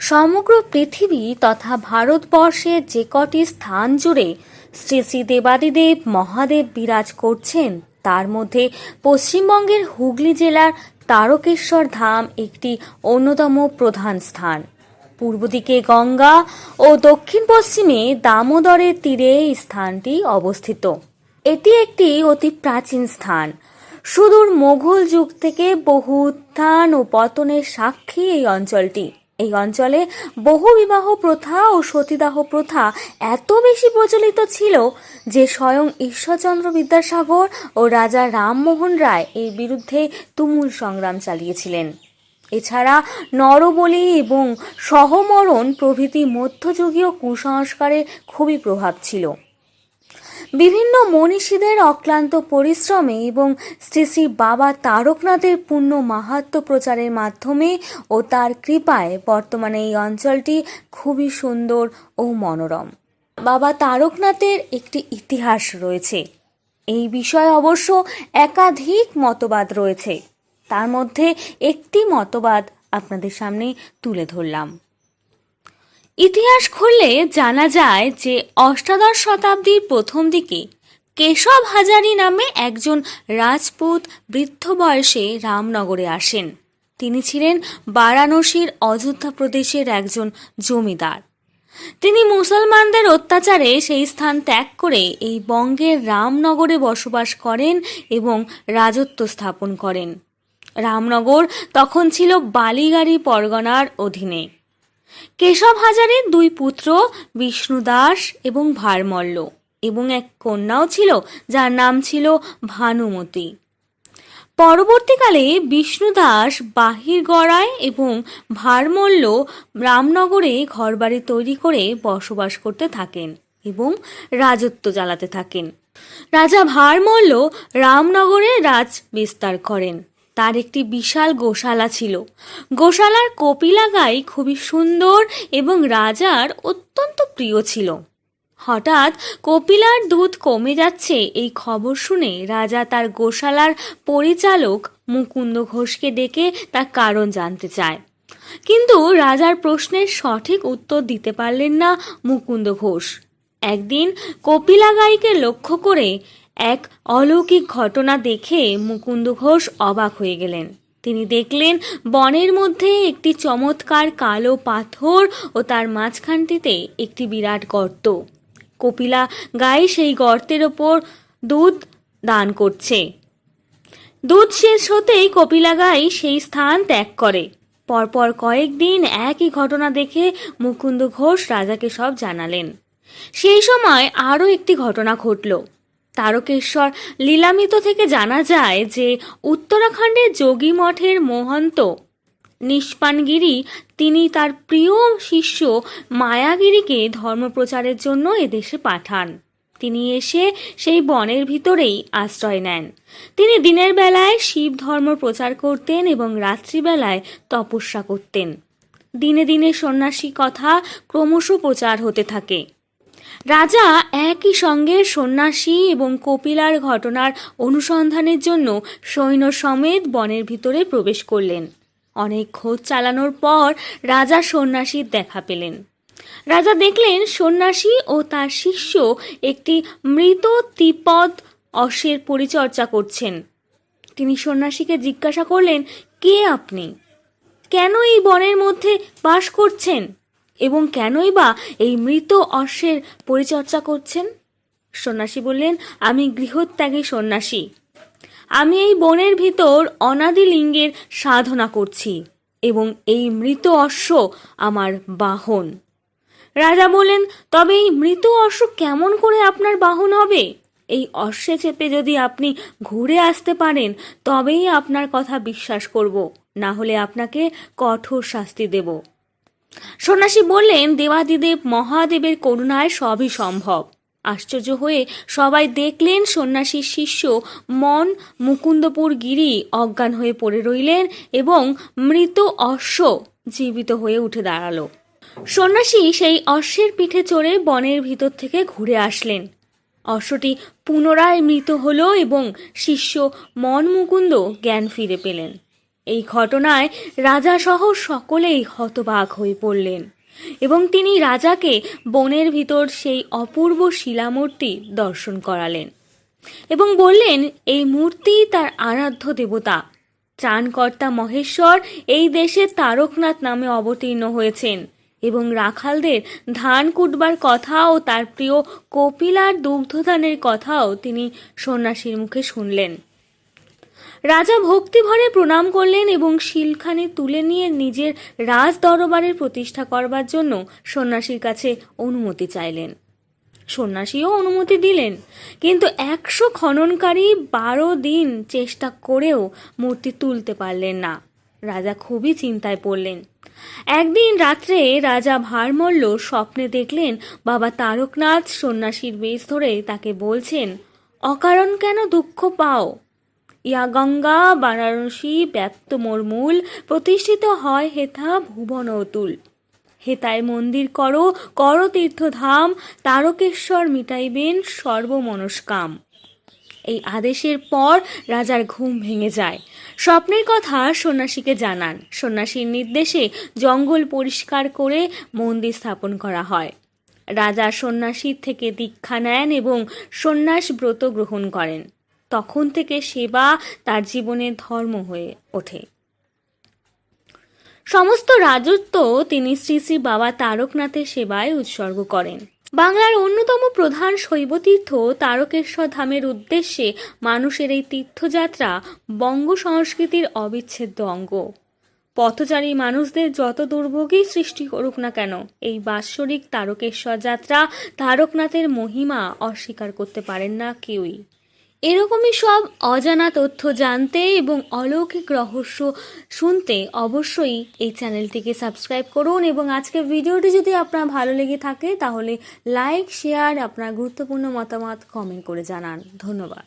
সমগ্র পৃথিবী তথা ভারতবর্ষের যে কটি স্থান জুড়ে শ্রী শ্রী দেবাদিদেব মহাদেব বিরাজ করছেন, তার মধ্যে পশ্চিমবঙ্গের হুগলি জেলার তারকেশ্বর ধাম একটি অন্যতম প্রধান স্থান। পূর্ব দিকে গঙ্গা ও দক্ষিণ পশ্চিমে দামোদরের তীরে এই স্থানটি অবস্থিত। এটি একটি অতি প্রাচীন স্থান। সুদূর মোঘল যুগ থেকে বহু উত্থান ও পতনের সাক্ষী এই অঞ্চলটি। এই অঞ্চলে বহু বিবাহ প্রথা ও সতীদাহ প্রথা এত বেশি প্রচলিত ছিল যে স্বয়ং ঈশ্বরচন্দ্র বিদ্যাসাগর ও রাজা রামমোহন রায় এর বিরুদ্ধে তুমুল সংগ্রাম চালিয়েছিলেন। এছাড়া নরবলি এবং সহমরণ প্রভৃতি মধ্যযুগীয় কুসংস্কারের খুবই প্রভাব ছিল। বিভিন্ন মনীষীদের অক্লান্ত পরিশ্রমে এবং শ্রী শ্রী বাবা তারকনাথের পূর্ণ মাহাত্ম প্রচারের মাধ্যমে ও তার কৃপায় বর্তমানে এই অঞ্চলটি খুবই সুন্দর ও মনোরম। বাবা তারকনাথের একটি ইতিহাস রয়েছে। এই বিষয়ে অবশ্য একাধিক মতবাদ রয়েছে। তার মধ্যে একটি মতবাদ আপনাদের সামনে তুলে ধরলাম। ইতিহাস খুললে জানা যায় যে অষ্টাদশ শতাব্দীর প্রথম দিকে কেশব হাজারি নামে একজন রাজপুত বৃদ্ধ বয়সে রামনগরে আসেন। তিনি ছিলেন বারাণসীর অযোধ্যা প্রদেশের একজন জমিদার। তিনি মুসলমানদের অত্যাচারে সেই স্থান ত্যাগ করে এই বঙ্গের রামনগরে বসবাস করেন এবং রাজত্ব স্থাপন করেন। রামনগর তখন ছিল বালিগাড়ি পরগনার অধীনে। কেশব হাজারের দুই পুত্র বিষ্ণু দাস এবং ভারমল্ল, এবং এক কন্যাও ছিল, যার নাম ছিল ভানুমতি। পরবর্তীকালে বিষ্ণু দাস বাহির গড়ায় এবং ভারমল্ল রামনগরে ঘরবাড়ি তৈরি করে বসবাস করতে থাকেন এবং রাজত্ব চালাতে থাকেন। রাজা ভারমল্ল রামনগরে রাজ বিস্তার করেন। তার একটি বিশাল গোশালা ছিল। গোশালার কপিলা গাই খুবই সুন্দর এবং রাজার অত্যন্ত প্রিয় ছিল। হঠাৎ কপিলার দুধ কমে যাচ্ছে এই খবর শুনে রাজা তার গোশালার পরিচালক মুকুন্দ ঘোষকে ডেকে তার কারণ জানতে চায়। কিন্তু রাজার প্রশ্নের সঠিক উত্তর দিতে পারলেন না মুকুন্দ ঘোষ। একদিন কপিলা গাইকে লক্ষ্য করে এক অলৌকিক ঘটনা দেখে মুকুন্দ ঘোষ অবাক হয়ে গেলেন। তিনি দেখলেন, বনের মধ্যে একটি চমৎকার কালো পাথর ও তার মাঝখানটিতে একটি বিরাট গর্ত। কপিলা গাই সেই গর্তের ওপর দুধ দান করছে। দুধ শেষ হতেই কপিলা গাই সেই স্থান ত্যাগ করে। পরপর কয়েকদিন একই ঘটনা দেখে মুকুন্দ ঘোষ রাজাকে সব জানালেন। সেই সময় আরও একটি ঘটনা ঘটল। তারকেশ্বর। লীলামিত থেকে জানা যায় যে উত্তরাখণ্ডের যোগী মঠের মহন্ত নিষ্পানগিরি, তিনি তার প্রিয় শিষ্য মায়াগিরিকে ধর্মপ্রচারের জন্য এদেশে পাঠান। তিনি এসে সেই বনের ভিতরেই আশ্রয় নেন। তিনি দিনের বেলায় শিব ধর্ম প্রচার করতেন এবং রাত্রিবেলায় তপস্যা করতেন। দিনে দিনে সন্ন্যাসী কথা ক্রমশ প্রচার হতে থাকে। রাজা একই সঙ্গে সন্ন্যাসী এবং কপিলার ঘটনার অনুসন্ধানের জন্য সৈন্য সমেত বনের ভিতরে প্রবেশ করলেন। অনেক খোঁজ চালানোর পর রাজা সন্ন্যাসীর দেখা পেলেন। রাজা দেখলেন সন্ন্যাসী ও তার শিষ্য একটি মৃত তিপদ অশ্বের পরিচর্যা করছেন। তিনি সন্ন্যাসীকে জিজ্ঞাসা করলেন, কে আপনি? কেন এই বনের মধ্যে বাস করছেন? এবং কেনই বা এই মৃত অশ্বের পরিচর্যা করছেন? সন্ন্যাসী বললেন, আমি গৃহত্যাগী সন্ন্যাসী। আমি এই বনের ভিতর অনাদি লিঙ্গের সাধনা করছি এবং এই মৃত অশ্ব আমার বাহন। রাজা বললেন, তবে এই মৃত অশ্ব কেমন করে আপনার বাহন হবে? এই অশ্বে চেপে যদি আপনি ঘুরে আসতে পারেন, তবেই আপনার কথা বিশ্বাস করব। না হলে আপনাকে কঠোর শাস্তি দেব। সন্ন্যাসী বললেন, দেবাদিদেব মহাদেবের করুণায় সবই সম্ভব। আশ্চর্য হয়ে সবাই দেখলেন সন্ন্যাসীর শিষ্য মন মুকুন্দপুর গিরি অজ্ঞান হয়ে পড়ে রইলেন এবং মৃত অশ্ব জীবিত হয়ে উঠে দাঁড়াল। সন্ন্যাসী সেই অশ্বের পিঠে চড়ে বনের ভিতর থেকে ঘুরে আসলেন। অশ্বটি পুনরায় মৃত হলো এবং শিষ্য মন মুকুন্দ জ্ঞান ফিরে পেলেন। এই ঘটনায় রাজাসহ সকলেই হতবাক হয়ে পড়লেন এবং তিনি রাজাকে বনের ভিতর সেই অপূর্ব শিলামূর্তি দর্শন করালেন এবং বললেন, এই মূর্তি তার আরাধ্য দেবতা। ত্রাণকর্তা মহেশ্বর এই দেশে তারকনাথ নামে অবতীর্ণ হয়েছেন এবং রাখালদের ধান কুটবার কথা ও তার প্রিয় কপিলার দুগ্ধদানের কথাও তিনি সন্ন্যাসীর মুখে শুনলেন। রাজা ভক্তিভরে প্রণাম করলেন এবং শিলখানি তুলে নিয়ে নিজের রাজ দরবারের প্রতিষ্ঠা করবার জন্য সন্ন্যাসীর কাছে অনুমতি চাইলেন। সন্ন্যাসীও অনুমতি দিলেন। কিন্তু একশো খননকারী বারো দিন চেষ্টা করেও মূর্তি তুলতে পারলেন না। রাজা খুবই চিন্তায় পড়লেন। একদিন রাত্রে রাজা ভারমল্ল স্বপ্নে দেখলেন বাবা তারকনাথ সন্ন্যাসীর বেশ ধরে তাকে বলছেন, অকারণ কেন দুঃখ পাও? ইয়া গঙ্গা, বারাণসী, ব্যক্ত মোর মূল প্রতিষ্ঠিত হয় হেথা ভুবন অতুল হেতায় মন্দির করো, কর তীর্থধাম, তারকেশ্বর মিটাইবেন সর্বমনস্কাম। এই আদেশের পর রাজার ঘুম ভেঙে যায়। স্বপ্নের কথা সন্ন্যাসীকে জানান। সন্ন্যাসীর নির্দেশে জঙ্গল পরিষ্কার করে মন্দির স্থাপন করা হয়। রাজা সন্ন্যাসীর থেকে দীক্ষা নেন এবং সন্ন্যাস ব্রত গ্রহণ করেন। তখন থেকে সেবা তার জীবনের ধর্ম হয়ে ওঠে। সমস্ত রাজত্ব তিনি শ্রী শ্রী বাবা তারকনাথের সেবায় উৎসর্গ করেন। বাংলার অন্যতম প্রধান শৈবতীর্থ তারকেশ্বর ধামের উদ্দেশ্যে মানুষের এই তীর্থযাত্রা বঙ্গ সংস্কৃতির অবিচ্ছেদ্য অঙ্গ। পথচারী মানুষদের যত দুর্ভোগই সৃষ্টি করুক না কেন, এই বাৎসরিক তারকেশ্বর যাত্রা তারকনাথের মহিমা অস্বীকার করতে পারেন না কেউই। এরকমই সব অজানা তথ্য জানতে এবং অলৌকিক রহস্য শুনতে অবশ্যই এই চ্যানেলটিকে সাবস্ক্রাইব করুন এবং আজকের ভিডিওটি যদি আপনার ভালো লেগে থাকে, তাহলে লাইক, শেয়ার, আপনার গুরুত্বপূর্ণ মতামত কমেন্ট করে জানান। ধন্যবাদ।